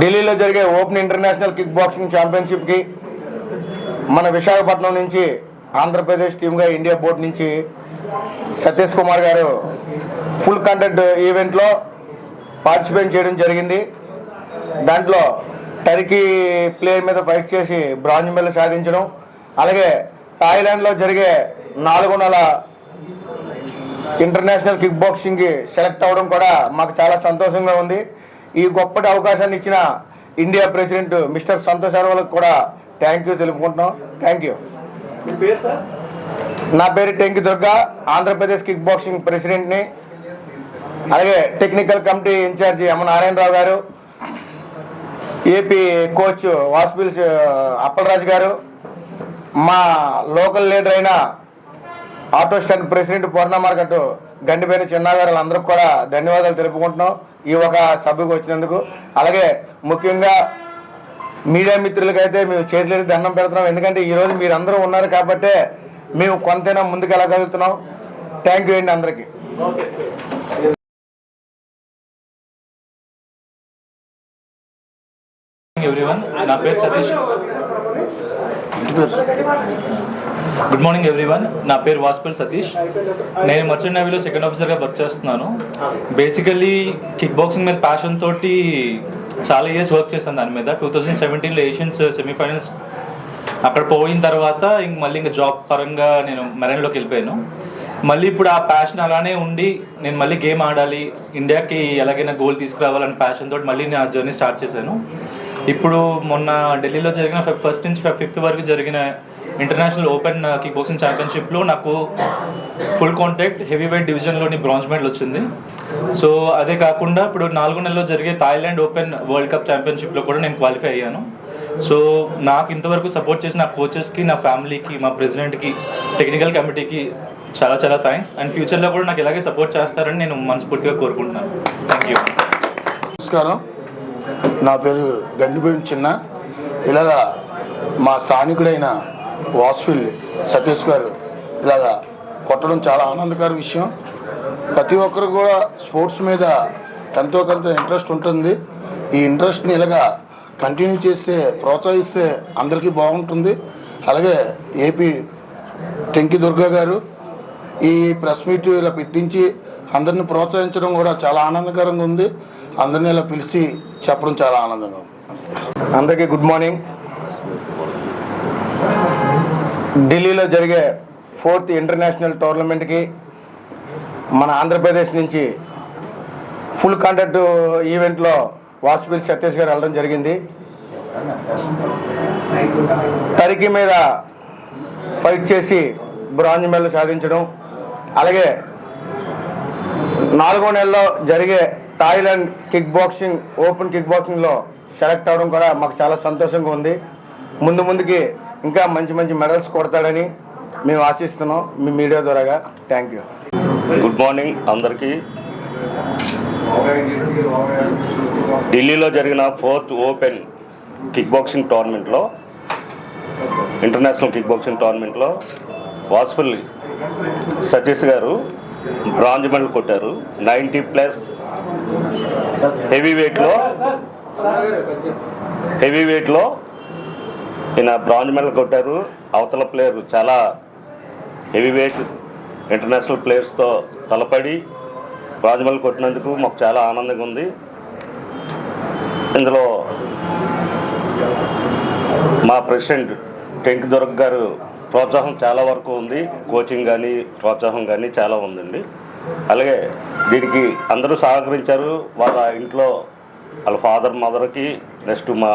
ఢిల్లీలో జరిగే open international kick boxing ఛాంపియన్షిప్కి మన విశాఖపట్నం నుంచి ఆంధ్రప్రదేశ్ టీమ్గా ఇండియా బోర్డు నుంచి సతీష్ కుమార్ గారు ఫుల్ కంటెంట్ ఈవెంట్లో పార్టిసిపేట్ చేయడం జరిగింది. దాంట్లో టర్కీ ప్లేయర్ మీద ఫైట్ చేసి బ్రాంజ్ మెడల్ సాధించడం. అలాగే థాయిలాండ్లో జరిగే నాలుగు నెల ఇంటర్నేషనల్ కిక్ బాక్సింగ్కి సెలెక్ట్ అవ్వడం కూడా మాకు చాలా సంతోషంగా ఉంది. ఈ గొప్పటి అవకాశాన్ని ఇచ్చిన ఇండియా ప్రెసిడెంట్ మిస్టర్ సంతోష్ అర్వాలకు కూడా థ్యాంక్ యూ తెలుపుకుంటున్నాం. థ్యాంక్ యూ నా పేరు టెంకి దుర్గా ఆంధ్రప్రదేశ్ కిక్ బాక్సింగ్ ప్రెసిడెంట్ని అలాగే technical committee incharge M Narayana Rao గారు ఏపీ కోచ్ వాస్పిల్స్ అప్పలరాజు గారు మా లోకల్ లీడర్ అయిన auto stand president Purna market గండిపైన చిన్నగారు వాళ్ళందరికీ కూడా ధన్యవాదాలు తెలుపుకుంటున్నాం ఈ ఒక సభకు వచ్చినందుకు. అలాగే ముఖ్యంగా మీడియా మిత్రులకైతే మేము చేతులెత్తి దండం పెడుతున్నాం. ఎందుకంటే ఈ రోజు మీరు అందరూ ఉన్నారు కాబట్టే మేము కొంతైనా ముందుకు వెళ్ళగలుగుతున్నాం థ్యాంక్ యూ అండి అందరికీ. ఎవ్రీవన్ నా పేరు సతీష్. గుడ్ మార్నింగ్ ఎవ్రీవన్ నా పేరు వాస్పల్ సతీష్. నేను మర్చెంట్ నేవీలో సెకండ్ ఆఫీసర్గా వర్క్ చేస్తున్నాను. బేసికల్లీ కిక్ బాక్సింగ్ మీద ప్యాషన్ తోటి చాలా ఇయర్స్ వర్క్ చేస్తాను దాని మీద. టూ థౌజండ్ సెవెంటీన్లో ఏషియన్స్ సెమీఫైనల్స్ అక్కడ పోయిన తర్వాత ఇంక మళ్ళీ ఇంకా జాబ్ పరంగా నేను మెరైన్లోకి వెళ్ళిపోయాను. మళ్ళీ ఇప్పుడు ఆ ప్యాషన్ అలానే ఉండి నేను మళ్ళీ గేమ్ ఆడాలి ఇండియాకి ఎలాగైనా గోల్ తీసుకురావాలని ప్యాషన్ తోటి మళ్ళీ నా జర్నీ స్టార్ట్ చేశాను. ఇప్పుడు మొన్న ఢిల్లీలో జరిగిన ఫస్ట్ నుంచి ఫిఫ్త్ వరకు జరిగిన ఇంటర్నేషనల్ ఓపెన్ కిక్ బాక్సింగ్ ఛాంపియన్షిప్లో నాకు ఫుల్ కాంటాక్ట్ హెవీ వెయిట్ డివిజన్లోని బ్రాంజ్ మెడల్ వచ్చింది. సో అదే కాకుండా ఇప్పుడు నాలుగు నెలలో జరిగే థాయిలాండ్ ఓపెన్ వరల్డ్ కప్ ఛాంపియన్షిప్లో కూడా నేను క్వాలిఫై అయ్యాను. సో నాకు ఇంతవరకు సపోర్ట్ చేసిన నా కోచెస్కి నా ఫ్యామిలీకి మా ప్రెసిడెంట్కి టెక్నికల్ కమిటీకి చాలా చాలా థ్యాంక్స్ అండ్ ఫ్యూచర్లో కూడా నాకు ఇలాగే సపోర్ట్ చేస్తారని నేను మనస్ఫూర్తిగా కోరుకుంటున్నాను. థ్యాంక్ యూ నమస్కారం. నా పేరు గండిపోయిన చిన్న. ఇలాగా మా స్థానికుడైన వాస్ఫిల్ సతీష్ గారు. ఇలాగా కొట్టడం చాలా ఆనందకర విషయం. ప్రతి ఒక్కరు కూడా స్పోర్ట్స్ మీద ఎంతో కొంత ఇంట్రెస్ట్ ఉంటుంది. ఈ ఇంట్రెస్ట్ని ఇలాగా కంటిన్యూ చేస్తే ప్రోత్సహిస్తే అందరికీ బాగుంటుంది. అలాగే ఏపీ టెంకి దుర్గా గారు ఈ ప్రెస్ మీట్ ఇలా పెట్టించి అందరిని ప్రోత్సహించడం కూడా చాలా ఆనందకరంగా ఉంది. అందరిని ఇలా పిలిచి చెప్పడం చాలా ఆనందంగా ఉంది. అందరికీ గుడ్ మార్నింగ్. ఢిల్లీలో జరిగే ఫోర్త్ ఇంటర్నేషనల్ టోర్నమెంట్కి మన ఆంధ్రప్రదేశ్ నుంచి ఫుల్ కాంటాక్ట్ ఈవెంట్లో వాసుపల్లి సతీష్ గారు వెళ్ళడం జరిగింది. తరికి మీద ఫైట్ చేసి బ్రాంజ్ మెడల్ సాధించడం అలాగే నాలుగో నెలలో జరిగే Thailand kick boxing open kick బాక్సింగ్లో select అవడం కూడా మాకు చాలా సంతోషంగా ఉంది. ముందు ముందుకి ఇంకా మంచి మంచి మెడల్స్ కొడతాడని మేము ఆశిస్తున్నాం మీ మీడియా ద్వారాగా. థ్యాంక్ యూ గుడ్ మార్నింగ్ అందరికీ. ఢిల్లీలో జరిగిన ఫోర్త్ ఓపెన్ కిక్ బాక్సింగ్ టోర్నమెంట్లో ఇంటర్నేషనల్ కిక్ బాక్సింగ్ టోర్నమెంట్లో వాసుపల్లి సతీష్ గారు బ్రాంజ్ మెడల్ కొట్టారు. నైంటీ ప్లస్ హెవీ వెయిట్లో హెవీ వెయిట్లో ఈయన బ్రాంజ్ మెడల్ కొట్టారు. అవతల ప్లేయర్ చాలా హెవీ వెయిట్ ఇంటర్నేషనల్ ప్లేయర్స్తో తలపడి రాజమౌళి కొట్టినందుకు మాకు చాలా ఆనందంగా ఉంది. ఇందులో మా ప్రెసిడెంట్ టెంక్ దుర్గ్ గారు ప్రోత్సాహం చాలా వరకు ఉంది. కోచింగ్ కానీ ప్రోత్సాహం కానీ చాలా ఉందండి. అలాగే దీనికి అందరూ సహకరించారు. వాళ్ళ ఇంట్లో వాళ్ళ ఫాదర్ మదర్కి నెక్స్ట్ మా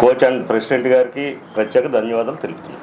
కోచ్ అండ్ ప్రెసిడెంట్ గారికి ప్రత్యేక ధన్యవాదాలు తెలుపుతున్నాను.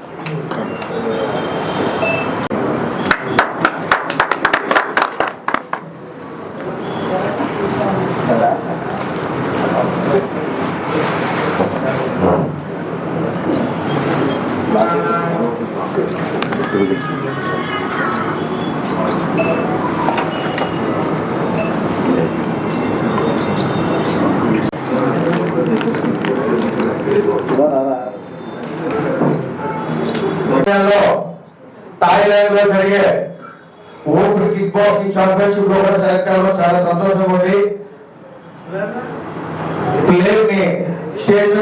ఢిల్లీలో జరిగే ఓపెన్ కిక్ బాక్సింగ్ ఛాంపియన్షిప్లో కూడా సెలెక్ట్ అవ్వడం చాలా సంతోషం ఉంది ప్లేయర్ని స్టేట్